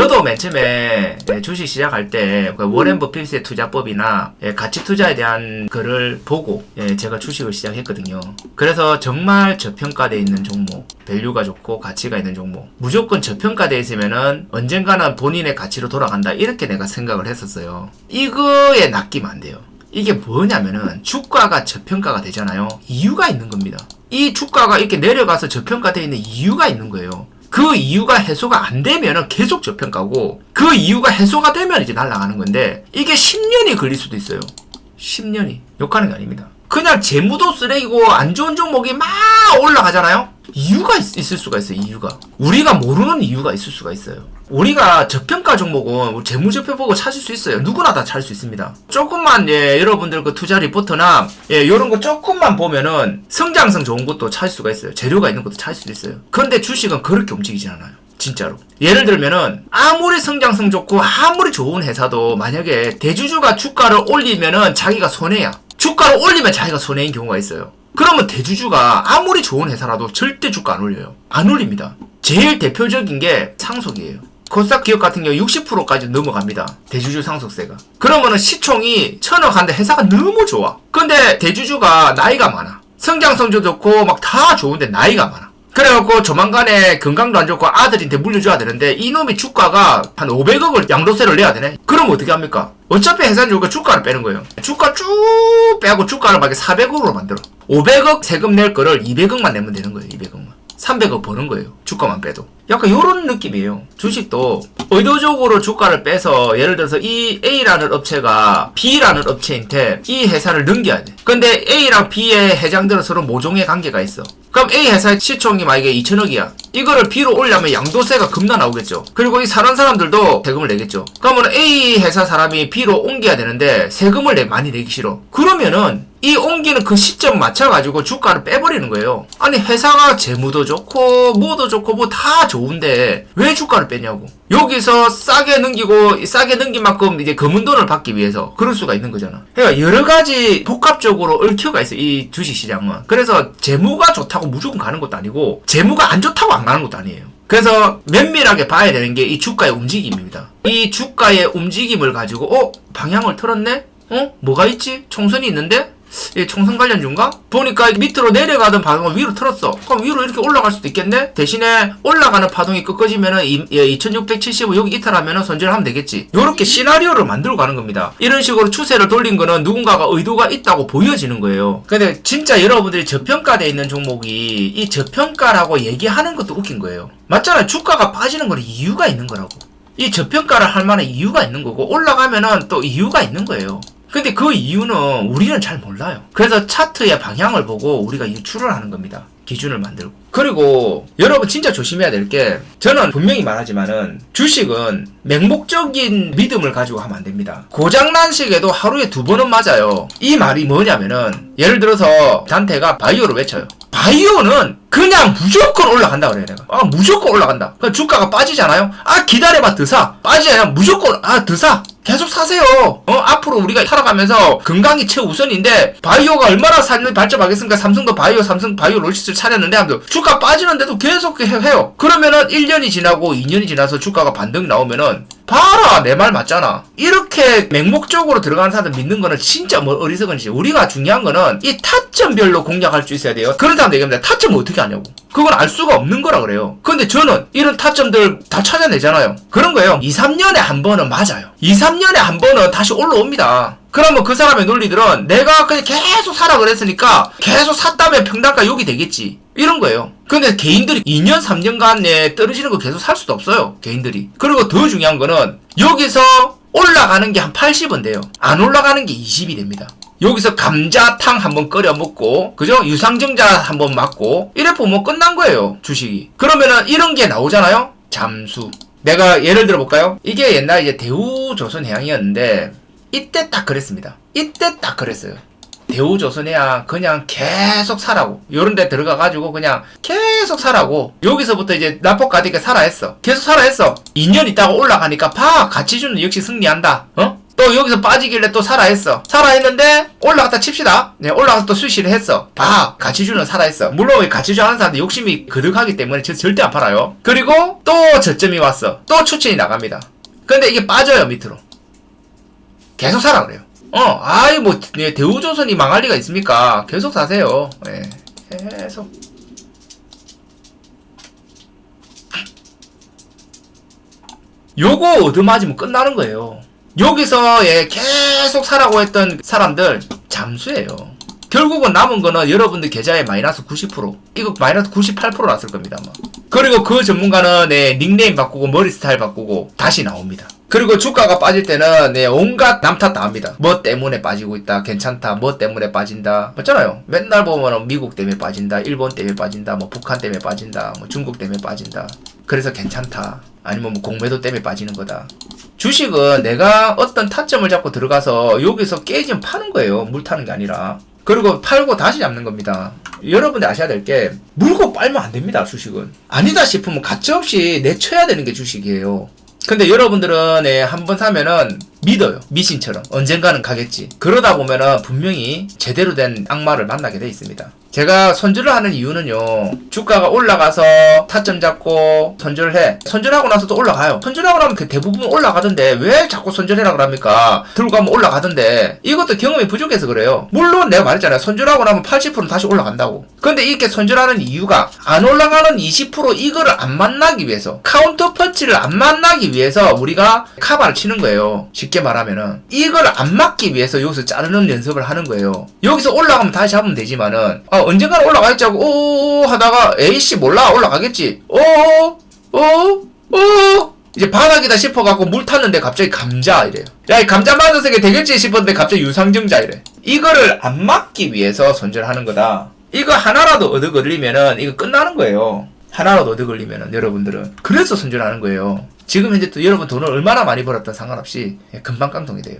저도 맨 처음에 네, 주식 시작할 때그 워렌 버핏의 투자법이나 예, 가치 투자에 대한 글을 보고 예, 제가 주식을 시작했거든요. 그래서 정말 저평가되어 있는 종목, 밸류가 좋고 가치가 있는 종목, 무조건 저평가되어 있으면은 언젠가는 본인의 가치로 돌아간다 이렇게 내가 생각을 했었어요. 이거에 낚이면 안 돼요. 이게 뭐냐면은 주가가 저평가가 되잖아요. 이유가 있는 겁니다. 이 주가가 이렇게 내려가서 저평가되어 있는 이유가 있는 거예요. 그 이유가 해소가 안 되면은 계속 저평가고 그 이유가 해소가 되면 이제 날아가는 건데 이게 10년이 걸릴 수도 있어요. 10년이 욕하는 게 아닙니다. 그냥 재무도 쓰레기고 안 좋은 종목이 막 올라가잖아요. 이유가 있, 있을 수가 있어요. 이유가 우리가 모르는 이유가 있을 수가 있어요. 우리가 저평가 종목은 재무제표 보고 찾을 수 있어요. 누구나 다 찾을 수 있습니다. 조금만 예, 여러분들 그 투자 리포터나 예, 이런 거 조금만 보면은 성장성 좋은 것도 찾을 수가 있어요. 재료가 있는 것도 찾을 수 있어요. 그런데 주식은 그렇게 움직이지 않아요. 진짜로. 예를 들면은 아무리 성장성 좋고 아무리 좋은 회사도 만약에 대주주가 주가를 올리면은 자기가 손해야. 주가를 올리면 자기가 손해인 경우가 있어요. 그러면 대주주가 아무리 좋은 회사라도 절대 주가 안 올려요. 안 올립니다. 제일 대표적인 게 상속이에요. 코스닥 기업 같은 경우 60%까지 넘어갑니다. 대주주 상속세가. 그러면은 시총이 천억 한데 회사가 너무 좋아. 근데 대주주가 나이가 많아. 성장성도 좋고 막 다 좋은데 나이가 많아. 그래갖고 조만간에 건강도 안 좋고 아들한테 물려줘야 되는데 이놈이 주가가 한 500억을 양도세를 내야 되네. 그럼 어떻게 합니까? 어차피 회사는 좋으니까 주가를 빼는 거예요. 주가 쭉 빼고 주가를 막 400억으로 만들어. 500억 세금 낼 거를 200억만 내면 되는 거예요. 200억만. 300억 버는 거예요. 주가만 빼도. 약간 요런 느낌이에요. 주식도 의도적으로 주가를 빼서 예를 들어서 이 A라는 업체가 B라는 업체한테 이 회사를 넘겨야 돼. 근데 A랑 B의 회장들은 서로 모종의 관계가 있어. 그럼 A 회사의 시총이 만약에 2천억이야. 이거를 B로 올려면 양도세가 겁나 나오겠죠. 그리고 이 사는 사람들도 세금을 내겠죠. 그러면 A 회사 사람이 B로 옮겨야 되는데 세금을 내, 많이 내기 싫어. 그러면은 이 옮기는 그 시점 맞춰가지고 주가를 빼버리는 거예요. 아니 회사가 재무도 좋고 뭐도 좋고 뭐 다 좋은데 왜 주가를 빼냐고. 여기서 싸게 넘기고 싸게 넘긴 만큼 이제 검은 돈을 받기 위해서 그럴 수가 있는 거잖아. 그러니까 여러 가지 복합적으로 얽혀가 있어 이 주식 시장은. 그래서 재무가 좋다고 무조건 가는 것도 아니고 재무가 안 좋다고 안 가는 것도 아니에요. 그래서 면밀하게 봐야 되는 게 이 주가의 움직임입니다. 이 주가의 움직임을 가지고 어 방향을 틀었네? 어 뭐가 있지? 총선이 있는데? 이 총선 관련주인가? 보니까 밑으로 내려가던 파동을 위로 틀었어. 그럼 위로 이렇게 올라갈 수도 있겠네? 대신에 올라가는 파동이 꺾어지면은 2675 여기 이탈하면은 손절을 하면 되겠지. 요렇게 시나리오를 만들어 가는 겁니다. 이런 식으로 추세를 돌린 거는 누군가가 의도가 있다고 보여지는 거예요. 근데 진짜 여러분들이 저평가돼 있는 종목이 이 저평가라고 얘기하는 것도 웃긴 거예요. 맞잖아요. 주가가 빠지는 거는 이유가 있는 거라고. 이 저평가를 할 만한 이유가 있는 거고 올라가면은 또 이유가 있는 거예요. 근데 그 이유는 우리는 잘 몰라요. 그래서 차트의 방향을 보고 우리가 유출을 하는 겁니다. 기준을 만들고. 그리고 여러분 진짜 조심해야 될 게 저는 분명히 말하지만은 주식은 맹목적인 믿음을 가지고 하면 안 됩니다. 고장난 시계도 하루에 두 번은 맞아요. 이 말이 뭐냐면은 예를 들어서 단테가 바이오를 외쳐요. 바이오는 그냥 무조건 올라간다 그래요 내가. 아 무조건 올라간다. 그 주가가 빠지잖아요. 아 기다려봐 더사. 빠지잖아요 무조건 아 더사. 계속 사세요. 어 앞으로 우리가 살아가면서 건강이 최우선인데 바이오가 얼마나 산을 발전하겠습니까? 삼성도 바이오 삼성 바이오 로지스를 차렸는데 주가 빠지는데도 계속 해- 해요. 그러면은 1년이 지나고 2년이 지나서 주가가 반등 나오면은 봐라 내 말 맞잖아. 이렇게 맹목적으로 들어가는 사람들 믿는 거는 진짜 뭐 어리석은 짓이 우리가 중요한 거는 이 타점별로 공략할 수 있어야 돼요. 그런 사람 얘기합니다 타점을 어떻게 하냐고. 그건 알 수가 없는 거라 그래요. 근데 저는 이런 타점들 다 찾아내잖아요. 그런 거예요. 2, 3년에 한 번은 맞아요. 2, 3년에 한 번은 다시 올라옵니다 그러면 그 사람의 논리들은 내가 그냥 계속 사라 그랬으니까 계속 샀다면 평단가 욕이 되겠지. 이런 거예요. 근데 개인들이 2년, 3년간에 떨어지는 거 계속 살 수도 없어요. 개인들이. 그리고 더 중요한 거는 여기서 올라가는 게 한 80은 돼요. 안 올라가는 게 20이 됩니다. 여기서 감자탕 한번 끓여 먹고, 그죠? 유상증자 한번 맞고, 이래 보면 끝난 거예요. 주식이. 그러면은 이런 게 나오잖아요? 잠수. 내가 예를 들어 볼까요? 이게 옛날 이제 대우조선해양이었는데, 이때 딱 그랬습니다. 이때 딱 그랬어요. 대우조선해양 그냥 계속 사라고 요런 데 들어가 가지고 그냥 계속 사라고 여기서부터 이제 나폭 가디가 살아 했어 계속 살아 했어 2년 있다가 올라가니까 봐 가치주는 역시 승리한다 어? 또 여기서 빠지길래 또 살아했어. 살아했는데 올라갔다 칩시다. 네, 올라가서 또 수시를 했어. 봐, 가치주는 살아했어. 물론 가치주 하는 사람들 욕심이 그득하기 때문에 저- 절대 안 팔아요. 그리고 또 저점이 왔어. 또 추천이 나갑니다. 근데 이게 빠져요 밑으로. 계속 사라 그래요. 어, 아이 뭐 네, 대우조선이 망할 리가 있습니까? 계속 사세요. 예, 계속. 요거 얻어맞으면 끝나는 거예요. 여기서 예, 계속 사라고 했던 사람들 잠수예요. 결국은 남은 거는 여러분들 계좌에 마이너스 90% 이거 마이너스 98% 났을 겁니다 아마. 그리고 그 전문가는 네, 닉네임 바꾸고 머리 스타일 바꾸고 다시 나옵니다. 그리고 주가가 빠질 때는 네, 온갖 남탓 다 합니다. 뭐 때문에 빠지고 있다, 괜찮다, 뭐 때문에 빠진다. 맞잖아요. 맨날 보면 미국 때문에 빠진다, 일본 때문에 빠진다, 뭐 북한 때문에 빠진다, 뭐 중국 때문에 빠진다. 그래서 괜찮다. 아니면 뭐 공매도 때문에 빠지는 거다. 주식은 내가 어떤 타점을 잡고 들어가서 여기서 깨지면 파는 거예요. 물 타는 게 아니라. 그리고 팔고 다시 잡는 겁니다. 여러분들 아셔야 될 게 물고 빨면 안 됩니다. 주식은. 아니다 싶으면 가차없이 내쳐야 되는 게 주식이에요. 근데 여러분들은 예, 한번 사면은 믿어요. 미신처럼. 언젠가는 가겠지. 그러다 보면은 분명히 제대로 된 악마를 만나게 돼 있습니다. 제가 손절을 하는 이유는요. 주가가 올라가서 타점 잡고 손절을 해. 손절하고 나서 또 올라가요. 손절하고 나면 그 대부분 올라가던데 왜 자꾸 손절해라 그럽니까? 들고 가면 올라가던데 이것도 경험이 부족해서 그래요. 물론 내가 말했잖아요. 손절하고 나면 80%는 다시 올라간다고. 근데 이렇게 손절하는 이유가 안 올라가는 20% 이거를 안 만나기 위해서 카운터 펀치를 안 만나기 위해서 우리가 카바를 치는 거예요. 쉽게 말하면은 이걸 안 막기 위해서 여기서 자르는 연습을 하는 거예요. 여기서 올라가면 다시 잡으면 되지만은 아, 언젠가는 올라가겠지 하고 오오오 하다가 에이씨 몰라 올라가겠지. 오오오 오 이제 바닥이다 싶어갖고 물 탔는데 갑자기 감자 이래요. 야, 이 감자 맞아서 이게 되겠지 싶었는데 갑자기 유상증자 이래. 이거를 안 막기 위해서 손절하는 거다. 이거 하나라도 얻어 걸리면은 이거 끝나는 거예요. 하나라도 얻어 걸리면은 여러분들은 그래서 손절하는 거예요. 지금 현재 또 여러분 돈을 얼마나 많이 벌었든 상관없이 금방 깡통이 돼요.